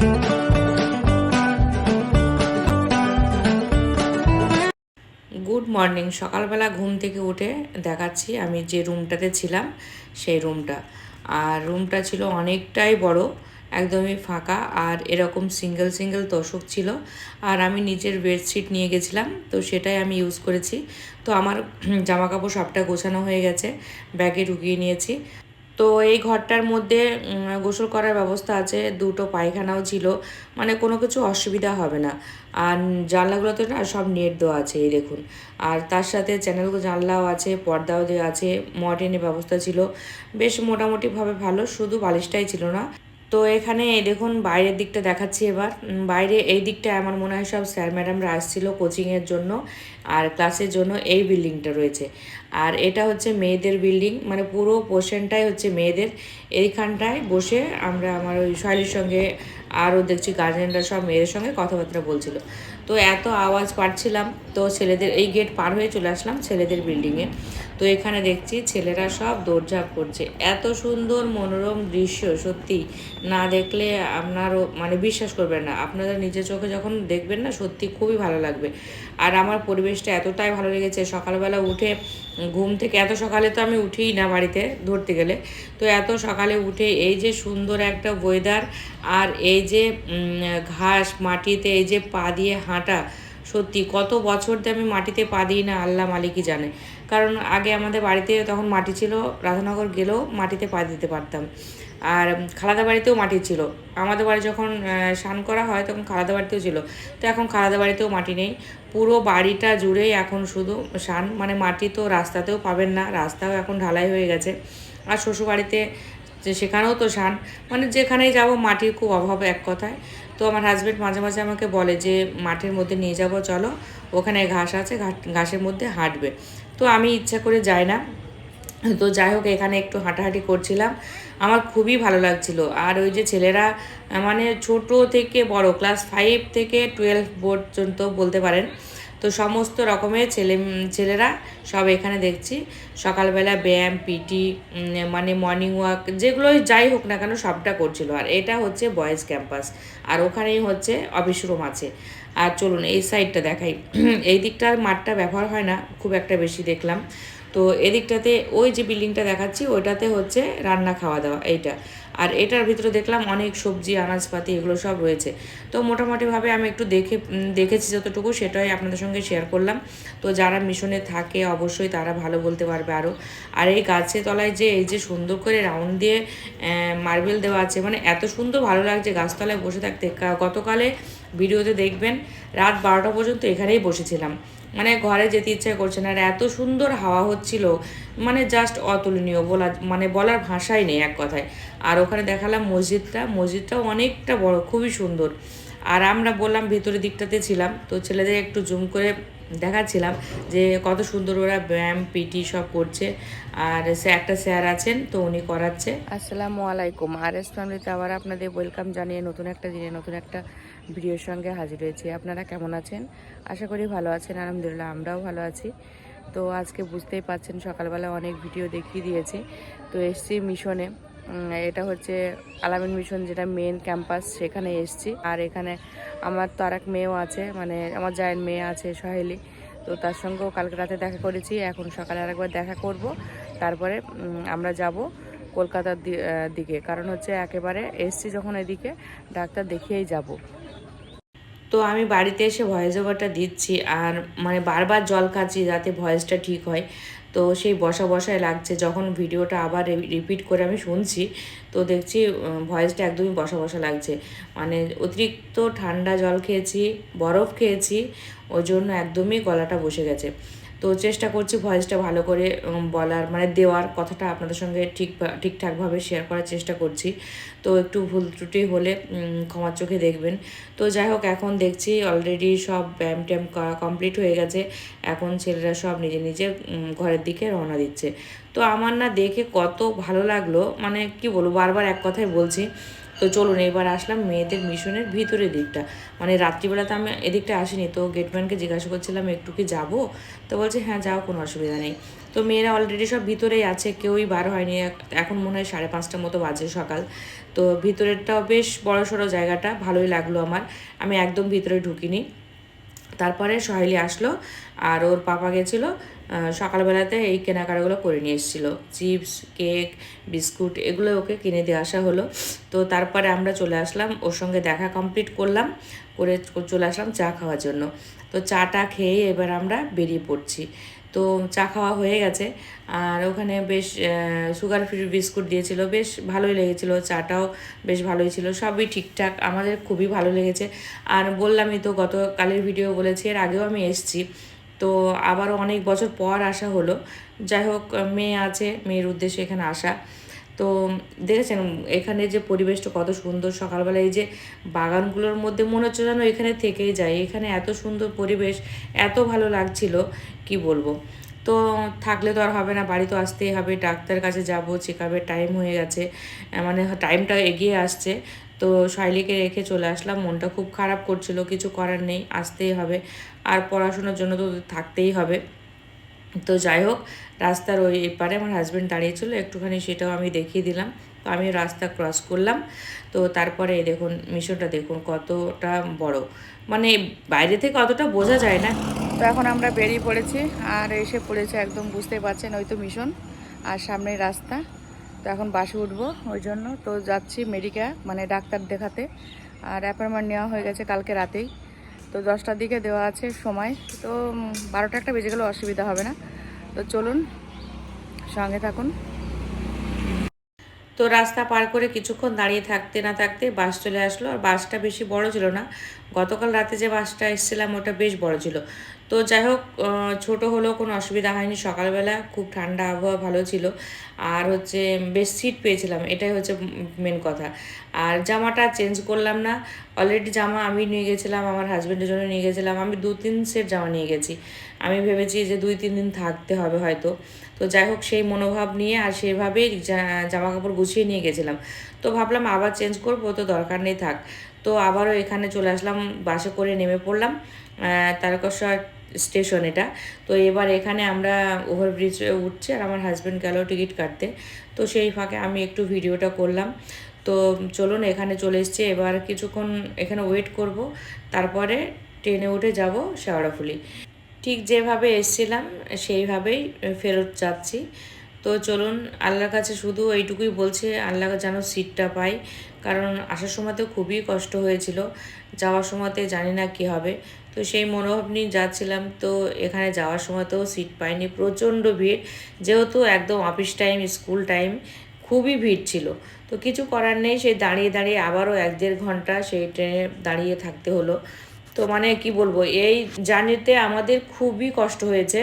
Good morning সকালবেলা ঘুম থেকে উঠে দেখাচ্ছি আমি যে রুমটাতে ছিলাম, সেই রুমটা আর রুমটা ছিল অনেকটাই বড়, একদমই ফাঁকা আর এরকম সিঙ্গেল সিঙ্গেল তোষক ছিল। আর আমি নিজের বেডশিট নিয়ে গেছিলাম, তো সেটাই আমি ইউজ করেছি। তো আমার জামা কাপড় সবটা গোছানো হয়ে গেছে, ব্যাগে ঢুকিয়ে নিয়েছি। তো এই ঘরটার মধ্যে গোসল করার ব্যবস্থা আছে, দুটো পায়খানাও ছিল মানে কোনো কিছু অসুবিধা হবে না। আর জানলাগুলোতে না সব নেট দেওয়া আছে, এই দেখুন। আর তার সাথে চ্যানেলগুলো জানলাও আছে, পর্দাও দেওয়া আছে, মর্টেনের ব্যবস্থা ছিল। বেশ মোটামুটিভাবে ভালো, শুধু বালিশটাই ছিল না। তো এখানে দেখুন বাইরের দিকটা দেখাচ্ছি এবার। বাইরে এই দিকটা আমার মনে হয় সব স্যার ম্যাডামরা আসছিল কোচিংয়ের জন্য আর ক্লাসের জন্য এই বিল্ডিংটা রয়েছে। আর এটা হচ্ছে মেয়েদের বিল্ডিং মানে পুরো পোর্শনটাই হচ্ছে মেয়েদের। এইখানটায় বসে আমরা আমার ওই শৈলীর সঙ্গে আরও দেখছি গার্জেনরা সব মেয়েদের সঙ্গে কথাবার্তা বলছিল। তো এত আওয়াজ পাচ্ছিলাম তো ছেলেদের এই গেট পার হয়ে চলে আসলাম ছেলেদের বিল্ডিংয়ে। তো এখানে দেখছি ছেলেরা সব দৌড়ঝাঁপ করছে। এত সুন্দর মনোরম দৃশ্য, সত্যি। না দেখলে আপনারও মানে বিশ্বাস করবেন না। আপনারা নিজের চোখে যখন দেখবেন না, সত্যি খুবই ভালো লাগবে। আর আমার পরিবেশটা এতটাই ভালো লেগেছে। সকালবেলা উঠে ঘুম থেকে, এত সকালে তো আমি উঠিই না বাড়িতে ধরতে গেলে। তো এত সকালে উঠে এই যে সুন্দর একটা ওয়েদার আর এই যে ঘাস মাটিতে, এই যে পা দিয়ে হাঁটা, সত্যি কত বছর দিয়ে আমি মাটিতে পা দিই না, আল্লাহ মালিকই জানে। কারণ আগে আমাদের বাড়িতে তখন মাটি ছিল, রাধানগর গেলেও মাটিতে পা দিতে পারতাম। আর খালাদা বাড়িতেও মাটি ছিল। আমাদের বাড়ি যখন স্নান করা হয় তখন খালাদা বাড়িতেও ছিল। তো এখন খালাদা বাড়িতেও মাটি নেই। পুরো বাড়িটা জুড়েই এখন শুধু স্নান। মানে মাটি তো রাস্তাতেও পাবেন না, রাস্তাও এখন ঢালাই হয়ে গেছে। আর শ্বশুরবাড়িতে যে সেখানেও তো স্নান। মানে যেখানেই যাব মাটির খুব অভাব এক কথায়। তো আমার হাজব্যান্ড মাঝে মাঝে আমাকে বলে যে, মাঠের মধ্যে নিয়ে যাব, চলো। ওখানে ঘাস আছে ঘাসের মধ্যে হাঁটবে। তো আমি ইচ্ছা করে যাই না। তো যাই হোক, এখানে একটু হাঁটাহাঁটি করছিলাম। আমার খুবই ভালো লাগছিল। আর ওই যে ছেলেরা মানে ছোট থেকে বড় ক্লাস ফাইভ থেকে টুয়েলভ পর্যন্ত বলতে পারেন তো সমস্ত রকমের ছেলে ছেলেরা সব এখানে দেখছি। সকালবেলা ব্যায়াম, পিটি মানে মর্নিং ওয়াক যেগুলোই যাই হোক না কেন সবটা করছিল। আর এটা হচ্ছে বয়েজ ক্যাম্পাস আর ওখানেই হচ্ছে অফিস রুম আছে। আর চলুন এই সাইডটা দেখাই। এই দিকটার মাঠটা ব্যবহার হয় না, খুব একটা বেশি দেখলাম। তো এদিকটাতে ওই যে বিল্ডিংটা দেখাচ্ছি, ওইটাতে হচ্ছে রান্না খাওয়া দাওয়া, এইটা। আর এটার ভিতরে দেখলাম অনেক সবজি, আনাজপাতি, এগুলো সব রয়েছে। তো মোটামুটিভাবে আমি একটু দেখে দেখেছি যতটুকু, সেটাই আপনাদের সঙ্গে শেয়ার করলাম। তো যারা মিশনে থাকে, অবশ্যই তারা ভালো বলতে পারবে আরও। আর এই গাছের তলায় যে, এই যে সুন্দর করে রাউন্ড দিয়ে মার্বেল দেওয়া আছে মানে এত সুন্দর ভালো লাগছে গাছতলায় বসে থাকতে। গতকালে ভিডিওতে দেখবেন রাত বারোটা পর্যন্ত এখানেই বসেছিলাম। মানে ঘরে যেতে ইচ্ছা করছে না, আর এত সুন্দর হাওয়া হচ্ছিল মানে জাস্ট অতুলনীয় বলা মানে বলার ভাষাই নেই এক কথায়। আর ওখানে দেখালাম মসজিদটা মসজিদটাও অনেকটা বড়, খুবই সুন্দর। আর আমরা বললাম ভেতরের দিকটাতে ছিলাম, তো ছেলেদের একটু জুম করে দেখাচ্ছিলাম যে কত সুন্দর ওরা ব্যায়াম, পিটি সব করছে। আর একটা স্যার আছেন, তো উনি করাচ্ছে। আসসালামু আলাইকুম, আর এস ফ্যামিলিতে আবার আপনাদের ওয়েলকাম জানিয়ে নতুন একটা দিনে নতুন একটা ভিডিওর সঙ্গে হাজির হয়েছি। আপনারা কেমন আছেন? আশা করি ভালো আছেন, আলহামদুলিল্লাহ আমরাও ভালো আছি। তো আজকে বুঝতেই পাচ্ছেন, সকালবেলা অনেক ভিডিও দেখিয়ে দিয়েছি। তো এসছি মিশনে। এটা হচ্ছে আলামিন মিশন, যেটা মেন ক্যাম্পাস সেখানে এসছি। আর এখানে আমার তো আর এক মেয়েও আছে মানে আমার জায়ের মেয়ে আছে সহেলি তো তার সঙ্গেও কালকে রাতে দেখা করেছি। এখন সকালে আরেকবার দেখা করব। তারপরে আমরা যাব কলকাতার দিকে। কারণ হচ্ছে একেবারে এসছি যখন এদিকে, ডাক্তার দেখিয়েই যাব। তো আমি বাড়িতে এসে ভয়েস ওভারটা দিচ্ছি আর মানে বারবার জল খাচ্ছি যাতে ভয়েসটা ঠিক হয়। তো সেই বসা বসায় লাগছে, যখন ভিডিওটা আবার রিপিট করে আমি শুনছি, তো দেখছি ভয়েসটা একদমই বসা বসা লাগছে। মানে অতিরিক্ত ঠান্ডা জল খেয়েছি, বরফ খেয়েছি ওই জন্য একদমই গলাটা বসে গেছে। তো চেষ্টা করছি ভয়েসটা ভালো করে বলার মানে দেওয়ার কথাটা আপনাদের সঙ্গে ঠিক ঠিকঠাকভাবে শেয়ার করার চেষ্টা করছি। তো একটু ভুল ত্রুটি হলে ক্ষমার চোখে দেখবেন। তো যাই হোক, এখন দেখছি অলরেডি সব ব্যায়াম ট্যাম কমপ্লিট হয়ে গেছে। এখন ছেলেরা সব নিজে নিজে ঘরের দিকে রওনা দিচ্ছে। তো আমার না দেখে কত ভালো লাগল। মানে কি বলব, বারবার এক কথাই বলছি তো চলুন এবার আসলাম মেয়েদের মিশনের ভিতরের দিকটা। মানে রাত্রিবেলা তো আমি এদিকটা আসিনি, তো গেটম্যানকে জিজ্ঞাসা করছিলাম, একটু কি যাব? তো বলছে হ্যাঁ যাও, কোনো অসুবিধা নেই। তো মেয়েরা অলরেডি সব ভিতরেই আছে, কেউই বার হয়নি। এখন মনে হয় সাড়ে পাঁচটার মতো বাজে সকাল। তো ভিতরেরটাও বেশ বড় সড়ো জায়গাটা, ভালোই লাগল আমার। আমি একদম ভিতরে ঢুকিনি। তারপরে সহেলি আসলো, আর ওর পাপা গেছিল সকালবেলাতে এই কেনাকাটাগুলো করে নিয়ে এসেছিল। চিপস, কেক, বিস্কুট এগুলো ওকে কিনে দিয়ে আসা হলো। তো তারপরে আমরা চলে আসলাম, ওর সঙ্গে দেখা কমপ্লিট করলাম, করে চলে আসলাম চা খাওয়ার জন্য। তো চাটা খেয়ে এবার আমরা বেরিয়ে পড়ছি। তো চা খাওয়া হয়ে গেছে। আর ওখানে বেশ সুগার ফ্রি বিস্কুট দিয়েছিল, বেশ ভালোই লেগেছিলো চাটাও, বেশ ভালোই ছিল, সবই ঠিকঠাক, আমাদের খুবই ভালো লেগেছে। আর বললামই তো, গতকালের ভিডিও বলেছি, এর আগেও আমি এসেছি। তো আবারও অনেক বছর পর আসা হলো। যাই হোক, মেয়ে আছে, মেয়ের উদ্দেশ্যে এখানে আসা। তো দেখেছেন, এখানে যে পরিবেশটা কত সুন্দর। সকালবেলা এই যে বাগানগুলোর মধ্যে মনে হচ্ছে যেন এখানে থেকেই যায়। এখানে এত সুন্দর পরিবেশ, এত ভালো লাগছিল, কি বলব? তো থাকলে তো আর হবে না, বাড়ি তো আসতেই হবে। ডাক্তার কাছে যাব চেক টাইম হয়ে গেছে। মানে টাইমটা এগিয়ে আসছে। তো শাইলিকে রেখে চলে আসলাম। মনটা খুব খারাপ করছিল, কিছু করার নেই, আসতেই হবে। আর পড়াশোনার জন্য তো থাকতেই হবে। তো যাই হোক, রাস্তার ওই এপারে আমার হাজব্যান্ড দাঁড়িয়েছিল, একটুখানি সেটাও আমি দেখিয়ে দিলাম। তো আমি রাস্তা ক্রস করলাম। তো তারপরে দেখুন, মিশনটা দেখুন কতটা বড়। মানে বাইরে থেকে অতটা বোঝা যায় না। তো এখন আমরা বেরিয়ে পড়েছি, আর এসে পড়েছে একদম বুঝতেই পারছেন, ওই তো মিশন, আর সামনে রাস্তা। তো এখন বাসে উঠবো ওই জন্য। তো যাচ্ছি মেডিকা মানে ডাক্তার দেখাতে। আর অ্যাপয়েন্টমেন্ট নেওয়া হয়ে গেছে কালকে রাতেই। তো দশটার দিকে দেওয়া আছে সময়। তো বারোটা একটা বেজে গেলে অসুবিধা হবে না। তো চলুন, সঙ্গে থাকুন। তো রাস্তা পার করে কিছুক্ষণ দাঁড়িয়ে থাকতে না থাকতে বাস চলে আসলো। আর বাসটা বেশি বড় ছিল না। গতকাল রাতে যে বাসটা এসেছিলাম, ওটা বেশ বড় ছিল। তো যাই হোক ছোটো হলেও কোনো অসুবিধা হয়নি। সকালবেলা খুব ঠান্ডা আবহাওয়া ভালো ছিল। আর হচ্ছে বেশ সিট পেয়েছিলাম, এটাই হচ্ছে মেন কথা। আর জামাটা চেঞ্জ করলাম না। অলরেডি জামা আমি নিয়ে গেছিলাম, আমার হাজব্যান্ডের জন্য নিয়ে গেছিলাম। আমি দু তিন সেট জামা নিয়ে গেছি। আমি ভেবেছি যে দুই তিন দিন থাকতে হবে হয়তো। তো যাই হোক, সেই মনোভাব নিয়ে আর সেভাবেই জামা কাপড় গুছিয়ে নিয়ে গেছিলাম। তো ভাবলাম আবার চেঞ্জ করব, তো দরকার নেই থাক। তো আবারও এখানে চলে আসলাম, বাসে করে নেমে পড়লাম। তারকেশ্বর স্টেশন এটা। তো এবার এখানে আমরা ওভারব্রিজে উঠছি আর আমার হাজব্যান্ড গেল টিকিট কাটতে। তো সেই ফাঁকে আমি একটু ভিডিওটা করলাম। তো চলুন এখানে চলে এসেছি। এবার কিছুক্ষণ এখানে ওয়েট করব। তারপরে ট্রেনে উঠে যাব শেওড়াফুলি। ঠিক যেভাবে এসেছিলাম, সেইভাবেই ফেরত যাচ্ছি। তো চলুন, আল্লাহর কাছে শুধু এইটুকুই বলছে, আল্লাহ যেন সিটটা পাই কারণ আসার সময়তে খুবই কষ্ট হয়েছিল। যাওয়ার সময়তে জানি না কি হবে। তো সেই মনোভাব নিয়ে যাচ্ছিলাম। তো এখানে যাওয়ার সময় তো সিট পাইনি। প্রচণ্ড ভিড়। যেহেতু একদম অফিস টাইম স্কুল টাইম খুবই ভিড় ছিল। তো কিছু করার নেই। সেই দাঁড়িয়ে দাঁড়িয়ে আবারও এক দেড় ঘণ্টা সেই ট্রেনে দাঁড়িয়ে থাকতে হলো। তো মানে কি বলব, এই জার্নিতে আমাদের খুবই কষ্ট হয়েছে।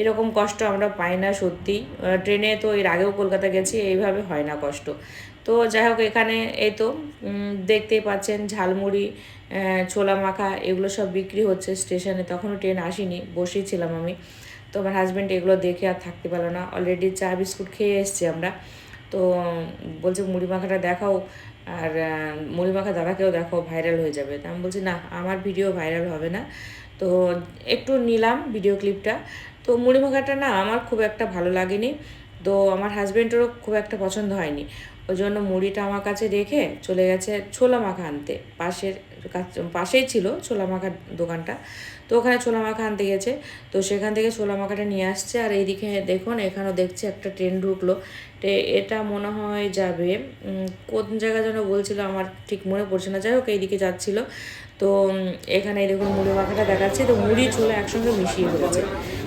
এরকম কষ্ট আমরা পাই না সত্যি। ট্রেনে তো এর আগেও কলকাতা গেছি, এইভাবে হয় না কষ্ট। তো যাই হোক এখানে এই তো দেখতেই পাচ্ছেন ঝালমুড়ি ছোলা মাখা, এগুলো সব বিক্রি হচ্ছে স্টেশনে। তখনও ট্রেন আসেনি, বসেই ছিলাম আমি। তো আমার হাজব্যান্ড এগুলো দেখে আর থাকতে পারল না। অলরেডি চা, বিস্কুট খেয়ে এসছি আমরা। তো, বলছে মুড়ি মাখাটা দেখাও, আর মুড়ি মাখা দাদাকেও দেখো ভাইরাল হয়ে যাবে। তা আমি বলছি, না, আমার ভিডিও ভাইরাল হবে না। তো একটু নিলাম ভিডিও ক্লিপটা তো মুড়ি মাখাটা না, আমার খুব একটা ভালো লাগেনি। তো আমার হাজব্যান্ডেরও খুব একটা পছন্দ হয়নি। ওই জন্য মুড়িটা আমার কাছে রেখে চলে গেছে ছোলা মাখা আনতে। পাশের পাশেই ছিল ছোলা মাখার দোকানটা। তো ওখানে ছোলা মাখা আনতে গেছে। তো সেখান থেকে ছোলা মাখাটা নিয়ে আসছে। আর এইদিকে দেখুন, এখানেও দেখছি একটা ট্রেন ঢুকলো। টে এটা মনে হয় যাবে কোন জায়গা যেন বলছিল আমার ঠিক মনে পড়ছে না। যাই হোক, এইদিকে যাচ্ছিল। তো এখানে এই দেখুন মুড়ি মাখাটা দেখাচ্ছে। তো মুড়ি ছোলা একসঙ্গে মিশিয়ে ফেলেছে।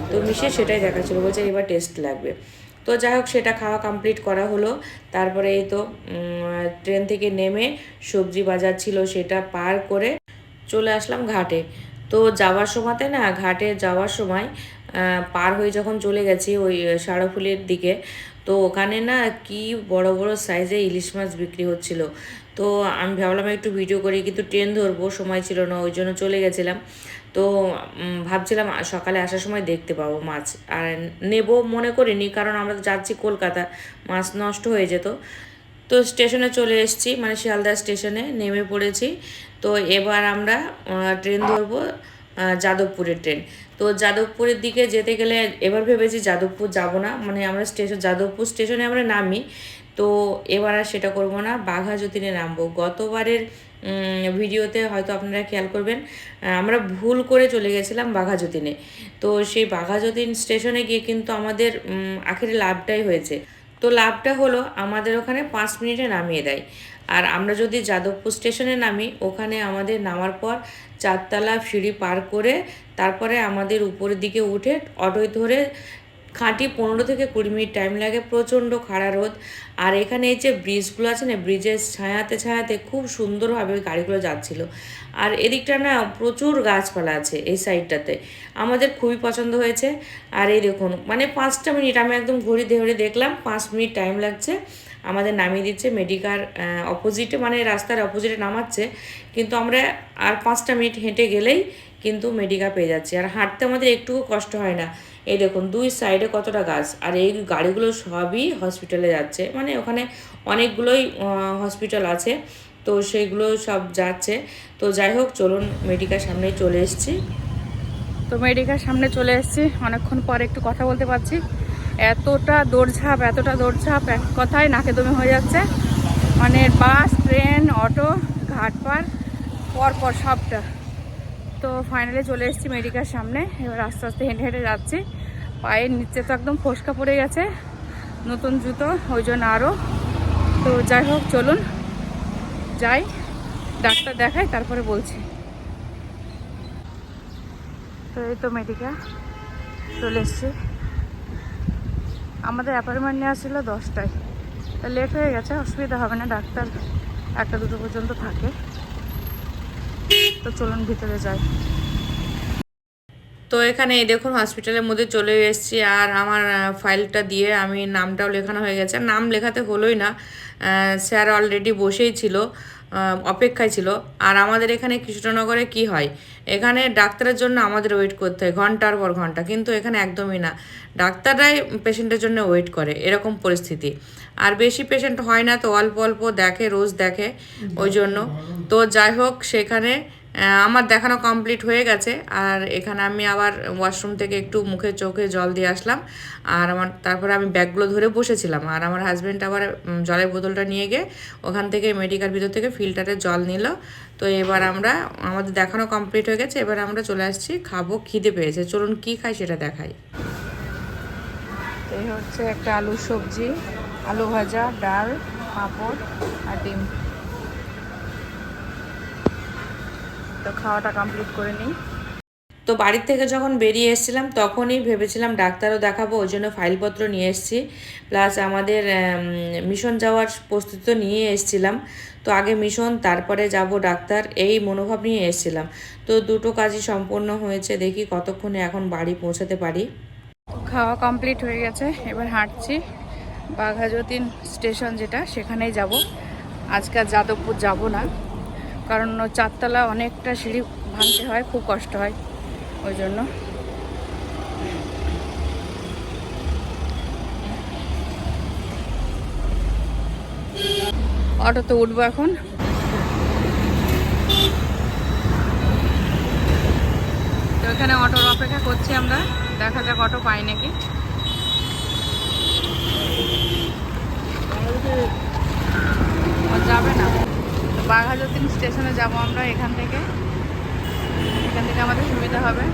তো মিশিয়ে সেটাই দেখাচ্ছিলো। বলছে এবার টেস্ট লাগবে। তো যাই হোক সেটা খাওয়া কমপ্লিট করা হলো। তারপরে এই তো ট্রেন থেকে নেমে সবজি বাজার ছিল সেটা পার করে চলে আসলাম ঘাটে। তো যাওয়ার সময়তে না, ঘাটে যাওয়ার সময় পার হয়ে যখন চলে গেছি ওই সারাফুলির দিকে, তো ওখানে না কি বড় বড় সাইজে ইলিশ মাছ বিক্রি হচ্ছিল। তো আমি ভাবলাম একটু ভিডিও করি, কিন্তু ট্রেন ধরবো, সময় ছিল না, ওই জন্য চলে গেছিলাম। তো ভাবছিলাম সকালে আসার সময় দেখতে পাবো মাছ। আর নেব মনে করিনি, কারণ আমরা যাচ্ছি কলকাতা, মাছ নষ্ট হয়ে যেত। তো স্টেশনে চলে এসেছি মানে শিয়ালদা স্টেশনে নেমে পড়েছি। তো এবার আমরা ট্রেন ধরবো যাদবপুরের ট্রেন। তো যাদবপুরের দিকে যেতে গেলে এবার ভেবেছি যাদবপুর যাব না মানে আমরা স্টেশন যাদবপুর স্টেশনে আমরা নামি। তো এবার আর সেটা করব না, বাঘা যতীনে নামবো। গতবারের ভিডিওতে হয়তো আপনারা খেয়াল করবেন। আমরা ভুল করে চলে গেছিলাম বাঘা যতীনে তো সেই বাঘা যতীন স্টেশনে গিয়ে কিন্তু আমাদের আখেরে লাভটাই হয়েছে। তো লাভটা হলো আমাদের ওখানে পাঁচ মিনিটে নামিয়ে দেয়। আর আমরা যদি যাদবপুর স্টেশনে নামি, ওখানে আমাদের নামার পর চারতলা সিঁড়ি পার করে তারপরে আমাদের উপরের দিকে উঠে অটোয় ধরে খাঁটি পনেরো থেকে কুড়ি মিনিট টাইম লাগে, প্রচণ্ড খাড়া রোদ। আর এখানে এই যে ব্রিজগুলো আছে না, ব্রিজের ছায়াতে ছায়াতে খুব সুন্দরভাবে গাড়িগুলো যাচ্ছিল। আর এদিকটা না প্রচুর গাছপালা আছে এই সাইডটাতে আমাদের খুবই পছন্দ হয়েছে। আর এই দেখুন মানে পাঁচটা মিনিট, আমি একদম ঘড়ি ধরে দেখলাম, পাঁচ মিনিট টাইম লাগছে। আমাদের নামিয়ে দিচ্ছে মেডিকার অপোজিটে মানে রাস্তার অপোজিটে নামাচ্ছে। কিন্তু আমরা আর পাঁচটা মিনিট হেঁটে গেলেই কিন্তু মেডিকা পেয়ে যাচ্ছি। আর হাঁটতে আমাদের একটুকু কষ্ট হয় না। এই দেখুন, দুই সাইডে কতটা গাছ? আর এই গাড়িগুলো সবই হসপিটালে যাচ্ছে। মানে ওখানে অনেকগুলোই হসপিটাল আছে। তো সেইগুলো সব যাচ্ছে। তো যাই হোক, চলুন মেডিকার সামনে চলে এসেছি। তো মেডিকার সামনে চলে এসেছি। অনেকক্ষণ পর একটু কথা বলতে পারছি। এতটা দৌড়ঝাঁপ এতটা দৌড়ঝাঁপ, এক কথায় নাকে দমে হয়ে যাচ্ছে। মানে বাস, ট্রেন, অটো, ঘাট পার, পর পর সবটা। তো ফাইনালি চলে এসেছি মেডিকার সামনে। এবার আস্তে আস্তে হেঁটে হেঁটে যাচ্ছি। পায়ের নিচে তো একদম ফোসকা পড়ে গেছে, নতুন জুতো, ওই জন্য আরও তো যাই হোক, চলুন, যাই, ডাক্তার দেখাই, তারপরে বলছি। তো এই তো মেডিকা চলে এসছি। আমাদের অ্যাপয়েন্টমেন্ট নেওয়া ছিল দশটায়। তা লেট হয়ে গেছে, অসুবিধা হবে না, ডাক্তার একটা দুটো পর্যন্ত থাকে। তো চলুন ভিতরে যাই। তো এখানে এই দেখুন হসপিটালের মধ্যে চলে এসেছি আর আমার ফাইলটা দিয়ে আমি নামটাও লেখানো হয়ে গেছে। নাম লেখাতে হলোই না। স্যার অলরেডি বসেই ছিল অপেক্ষায় ছিল। আর আমাদের এখানে কৃষ্ণনগরে কি হয়? এখানে ডাক্তারের জন্য আমাদের ওয়েট করতে হয় ঘণ্টার পর ঘণ্টা। কিন্তু এখানে একদমই না। ডাক্তাররাই পেশেন্টের জন্য ওয়েট করে এরকম পরিস্থিতি। আর বেশি পেশেন্ট হয় না তো অল্প অল্প দেখে রোজ দেখে। ওই জন্য। তো যাই হোক সেখানে আমার দেখানো কমপ্লিট হয়ে গেছে। আর এখানে আমি আবার ওয়াশরুম থেকে একটু মুখে চোখে জল দিয়ে আসলাম। আর আমার, তারপরে আমি ব্যাগগুলো ধরে বসেছিলাম। আর আমার হাজব্যান্ড আবার জলের বোতলটা নিয়ে গিয়ে ওখান থেকে মেডিকেল ভিতর থেকে ফিল্টারে জল নিল। তো এবার আমরা, আমাদের দেখানো কমপ্লিট হয়ে গেছে। এবার আমরা চলে আসছি, খাব খিদে পেয়েছে। চলুন কি খাই সেটা দেখাই। এই হচ্ছে একটা আলু সবজি, আলু ভাজা, ডাল, পাঁপড় আর ডিম। তো খাওয়াটা কমপ্লিট করে নিই। তো বাড়ির থেকে যখন বেরিয়ে এসেছিলাম তখনই ভেবেছিলাম ডাক্তারও দেখাবো ওই জন্য ফাইলপত্র নিয়ে এসেছি। প্লাস আমাদের মিশন যাওয়ার প্রস্তুতি তো নিয়ে এসেছিলাম। তো আগে মিশন তারপরে যাব ডাক্তার এই মনোভাব নিয়ে এসেছিলাম। তো দুটো কাজই সম্পূর্ণ হয়েছে দেখি কতক্ষণে এখন বাড়ি পৌঁছাতে পারি। খাওয়া কমপ্লিট হয়ে গেছে এবার হাঁটছি। বাঘাযতীন স্টেশন যেটা সেখানেই যাব। আজকে যাদবপুর যাব না। কারণ চারতলা অনেকটা সিঁড়ি ভাঙতে হয়, খুব কষ্ট হয় ওই জন্য। অটোতে উঠবো এখন। তো এখানে অটোর অপেক্ষা করছি আমরা, দেখা যাক অটো পাই নাকি। যাবে না। তো বাঘাযতীন স্টেশনে যাব আমরা এখান থেকে। এখান থেকে আমাদের সুবিধা হবে।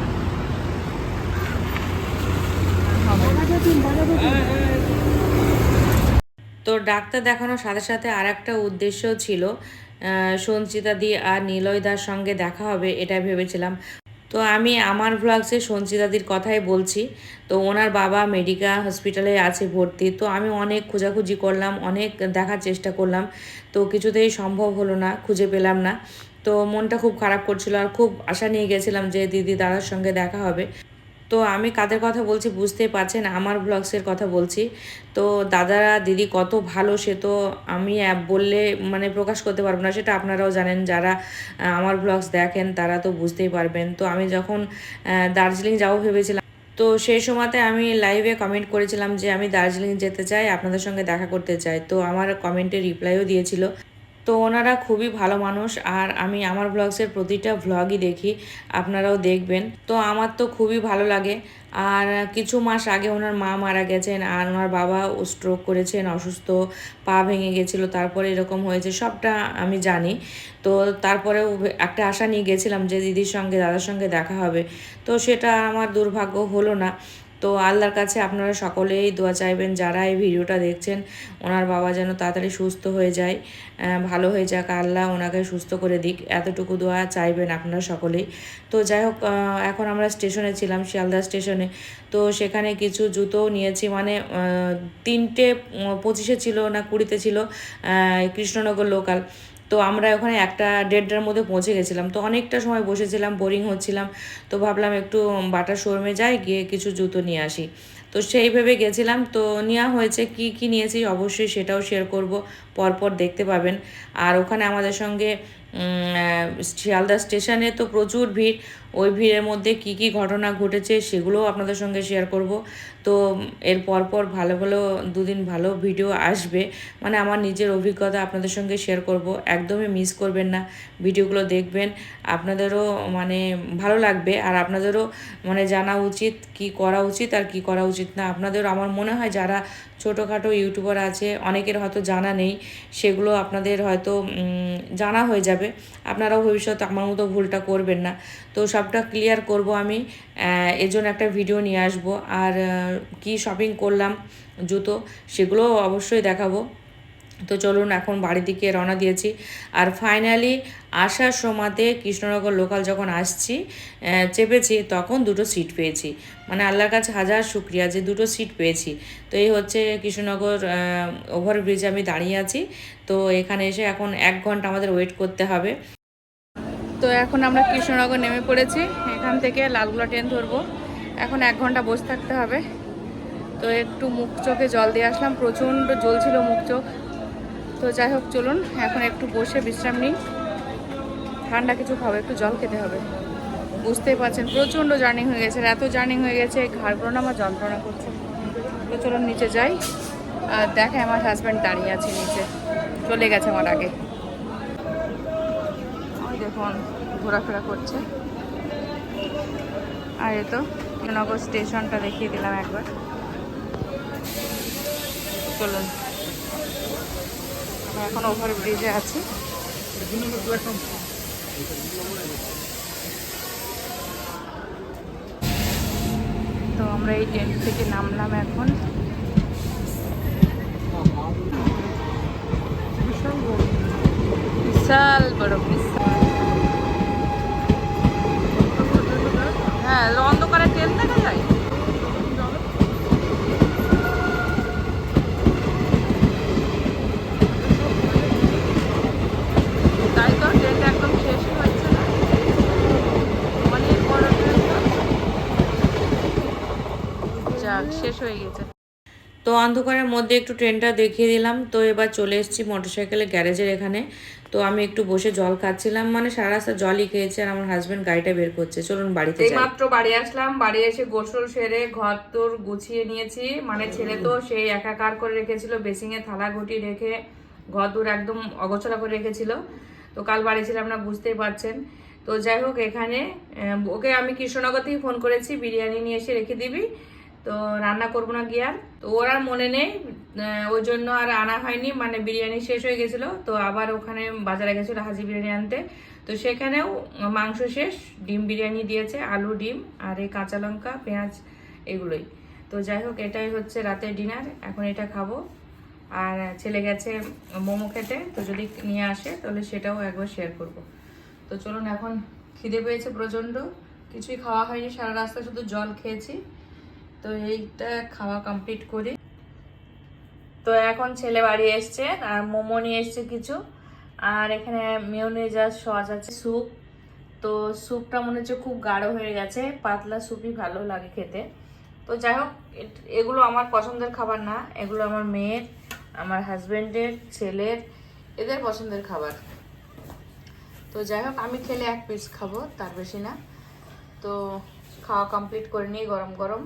হবে। তো ডাক্তার দেখানোর সাথে সাথে আর একটা উদ্দেশ্য ছিল আহ, সঞ্চিতা দি আর নিলয় দার সঙ্গে দেখা হবে এটাই ভেবেছিলাম। তো আমি আমার ভ্লগসে সঞ্চিতাদির কথাই বলছি। তো ওনার বাবা মেডিকা হসপিটালে আছে ভর্তি। তো আমি অনেক খোঁজাখুঁজি করলাম, অনেক দেখার চেষ্টা করলাম। তো কিছুতেই সম্ভব হলো না, খুঁজে পেলাম না। তো মনটা খুব খারাপ করছিল আর খুব আশা নিয়ে গেছিলাম যে দিদি দাদার সঙ্গে দেখা হবে। তো আমি কাদের কথা বলছি বুঝতেই পারছেন, আমার ব্লগসের কথা বলছি। তো দাদারা, দিদি কত ভালো, সে তো আমি অ্যাপ বললে মানে প্রকাশ করতে পারব না, সেটা আপনারাও জানেন। যারা আমার ব্লগস দেখেন, তারা তো বুঝতেই পারবেন। তো আমি যখন দার্জিলিং যাব ভেবেছিলাম, তো সেই সময়তে আমি লাইভে কমেন্ট করেছিলাম যে আমি দার্জিলিং যেতে চাই, আপনাদের সঙ্গে দেখা করতে চাই। তো আমার কমেন্টে রিপ্লাইও দিয়েছিল। তো ওনারা খুবই ভালো মানুষ আর আমি আমার ব্লগসের প্রতিটা ভ্লগই দেখি, আপনারাও দেখবেন। তো আমার তো খুবই ভালো লাগে। আর কিছু মাস আগে ওনার মা মারা গেছেন আর ওনার বাবা স্ট্রোক করেছেন, অসুস্থ, পা ভেঙে গেছিল, তারপরে এরকম হয়েছে, সবটা আমি জানি। তো তারপরেও একটা আশা নিয়ে গেছিলাম যে দিদির সঙ্গে, দাদার সঙ্গে দেখা হবে। তো সেটা আমার দুর্ভাগ্য হলো না। তো আল্লাহর কাছে আপনারা সকলেই দোয়া চাইবেন, যারা এই ভিডিওটা দেখছেন, ওনার বাবা যেন তাড়াতাড়ি সুস্থ হয়ে যায় ভালো হয়ে যাক, আল্লাহ ওনাকে সুস্থ করে দিক, এতটুকু দোয়া চাইবেন আপনারা সকলেই। তো যাই হোক এখন আমরা স্টেশনে ছিলাম, শিয়ালদা স্টেশনে। তো সেখানে কিছু জুতোও নিয়েছি মানে তিনটে পঁচিশে ছিল না কুড়িতে ছিল কৃষ্ণনগর লোকাল তো আমরা ওখানে একটা দেড়টার মধ্যে পৌঁছে গেছিলাম। তো অনেকটা সময় বসেছিলাম বোরিং হচ্ছিলাম। তো ভাবলাম একটু বাটার শোরুমে যাই, গিয়ে কিছু জুতো নিয়ে আসি। তো সেই ভেবে গেছিলাম, তো নেওয়া হয়েছে, কি কি নিয়েছি অবশ্যই সেটাও শেয়ার করব, পরপর দেখতে পাবেন। আর ওখানে আমাদের সঙ্গে শিয়ালদা স্টেশনে তো প্রচুর ভিড়। ওই ভিড়ের মধ্যে কি কি ঘটনা ঘটেছে সেগুলোও আপনাদের সঙ্গে শেয়ার করব। তো এর পরপর ভালো ভালো দুদিন ভালো ভিডিও আসবে। মানে আমার নিজের অভিজ্ঞতা আপনাদের সঙ্গে শেয়ার করব। একদমই মিস করবেন না। ভিডিওগুলো দেখবেন। আপনাদেরও মানে ভালো লাগবে। আর আপনাদেরও মানে জানা উচিত কি করা উচিত আর কি করা উচিত না। আপনাদেরও আমার মনে হয় যারা ছোটোখাটো ইউটিউবার আছে, অনেকের হয়তো জানা নেই। সেগুলো আপনাদের হয়তো জানা হয়ে যাবে। আপনারাও ভবিষ্যতে আমার মতো ভুলটা করবেন না। তো সবটা ক্লিয়ার করব আমি আহ, এর জন্য একটা ভিডিও নিয়ে আসব। আর কি শপিং করলাম জুতো সেগুলোও অবশ্যই দেখাবো। তো চলুন এখন বাড়ির দিকে রওনা দিয়েছি। আর ফাইনালি আসার সময়তে কৃষ্ণনগর লোকাল যখন আসছি চেপেছি তখন দুটো সিট পেয়েছি। মানে আল্লাহর কাছে হাজার শুক্রিয়া যে দুটো সিট পেয়েছি। তো এই হচ্ছে কৃষ্ণনগর ওভারব্রিজে আমি দাঁড়িয়ে আছি। তো এখানে এসে এখন এক ঘণ্টা আমাদের ওয়েট করতে হবে। তো এখন আমরা কৃষ্ণনগর নেমে পড়েছি। এখান থেকে লালগুলা ট্রেন ধরবো। এখন এক ঘণ্টা বসে থাকতে হবে। তো একটু মুখ চোখে জল দিয়ে আসলাম। প্রচণ্ড জ্বলছিল মুখ চোখ। তো যাই হোক, চলুন, এখন একটু বসে বিশ্রাম নিই। ঠান্ডা কিছু খাব, একটু জল খেতে হবে। বুঝতেই পারছেন, প্রচণ্ড জার্নি হয়ে গেছে। এত জার্নি হয়ে গেছে না আমার যন্ত্রণা করছে। তো চলুন, নিচে যাই। আর দেখে আমার হাজব্যান্ড দাঁড়িয়ে আছে নিচে। চলে গেছে আমার আগে। দেখুন ঘোরাফেরা করছে। আর এ তো, নগর স্টেশনটা দেখিয়ে দিলাম একবার। চলুন। আমি এখন ওভার ব্রিজে আছি। তো আমরা এই ট্রেন থেকে নামলাম এখন। বিশাল বড় বিশাল হ্যাঁ অন্ধকারে ট্রেন দেখা যায়? তাই তো ট্রেনটা একদম শেষ হচ্ছে না? অনেক বড় ট্রেন তো যাক, শেষ হয়ে গেছে। তো অন্ধকারের মধ্যে একটু ট্রেনটা দেখিয়ে দিলাম। তো এবার চলে এসেছি মোটরসাইকেলের গ্যারেজের এখানে। তো আমি একটু বসে জল খাচ্ছিলাম মানে সারা রাস্তা জলই খেয়েছে আর আমার হাজবেন্ড গাড়িটা বের করছে। চলুন বাড়িতে যাই। মাত্র বাড়ি আসলাম, বাড়ি এসে গোসল সেরে ঘর তোর গুছিয়ে নিয়েছি। মানে ছেলে তো সেই একাকার করে রেখেছিল, বেসিং এ থালা ঘুটি রেখে ঘর দূর একদম অগোছলা করে রেখেছিল। তো কাল বাড়ি ছিলাম না, বুঝতেই পারছেন। তো যাই হোক, এখানে ওকে আমি কৃষ্ণনগর থেকে ফোন করেছি, বিরিয়ানি নিয়ে এসে রেখে দিবি। তো রান্না করব না গিয়ে। আর তো ওর আর মনে নেই ওই জন্য আর আনা হয়নি মানে বিরিয়ানি শেষ হয়ে গেছিল। তো আবার ওখানে বাজারে গেছিল হাজি বিরিয়ানি আনতে। তো সেখানেও মাংস শেষ, ডিম বিরিয়ানি দিয়েছে, আলু, ডিম, আর এই কাঁচা লঙ্কা, পেঁয়াজ এগুলোই। তো যাই হোক, এটাই হচ্ছে রাতের ডিনার, এখন এটা খাব। আর ছেলে গেছে মোমো খেতে, তো যদি নিয়ে আসে, তাহলে সেটাও একবার শেয়ার করব। তো চলুন এখন খিদে পেয়েছে প্রচণ্ড, কিছুই খাওয়া হয়নি, সারা রাস্তা শুধু জল খেয়েছি। তো এইটা খাওয়া কমপ্লিট করি। তো এখন ছেলে বাড়ি এসছে, আর মোমো নিয়ে এসছে কিছু। আর এখানে মেয়নিজ আর সস আছে স্যুপ তো স্যুপটা মনে হচ্ছে খুব গাঢ় হয়ে গেছে, পাতলা স্যুপই ভালো লাগে খেতে। তো যাই হোক এগুলো আমার পছন্দের খাবার না, এগুলো আমার মেয়ের, আমার হাজবেন্ডের ছেলের, এদের পছন্দের খাবার। তো যাই হোক, আমি খেলে এক পিস খাব, তার বেশি না। তো খাওয়া কমপ্লিট করে নিই গরম গরম